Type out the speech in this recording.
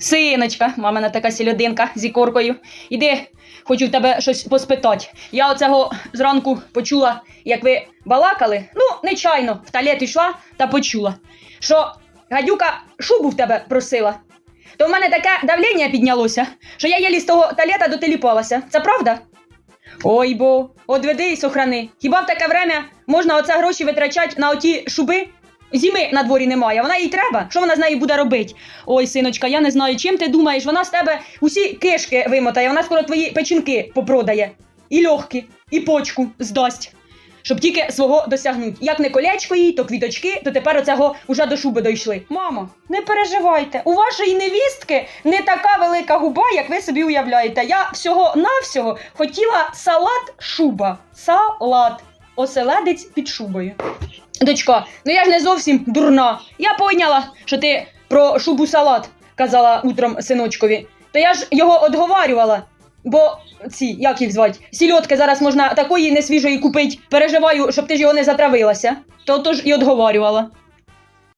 Синочка, мамина така сільодинка з ікоркою. Іди, хочу в тебе щось поспитати. Я оцього зранку почула, як ви балакали. Ну, нечайно, в туалет йшла та почула, що гадюка шубу в тебе просила. То в мене таке давлення піднялося, що я єлі з того туалета дотеліпалася. Це правда? Ой бо, от веди і сохрани. Хіба в таке время можна оце гроші витрачати на оті шуби? Зими на дворі немає, вона їй треба. Що вона з нею буде робити? Ой, синочка, я не знаю, чим ти думаєш. Вона з тебе усі кишки вимотає, вона скоро твої печінки попродає. І легкі, і почку здасть. Щоб тільки свого досягнуть. Як не колечко їй, то квіточки, то тепер оцього уже до шуби дійшли. Мамо, не переживайте. У вашої невістки не така велика губа, як ви собі уявляєте. Я всього навсього хотіла салат шуба. Салат. Оселедець під шубою. Дочка, ну я ж не зовсім дурна. Я поняла, що ти про шубу салат казала утром синочкові. То я ж його одговарювала. Бо ці, як їх звать, сільотки зараз можна такої несвіжої купити. Переживаю, щоб ти ж його не затравилася. То тож і одговарювала.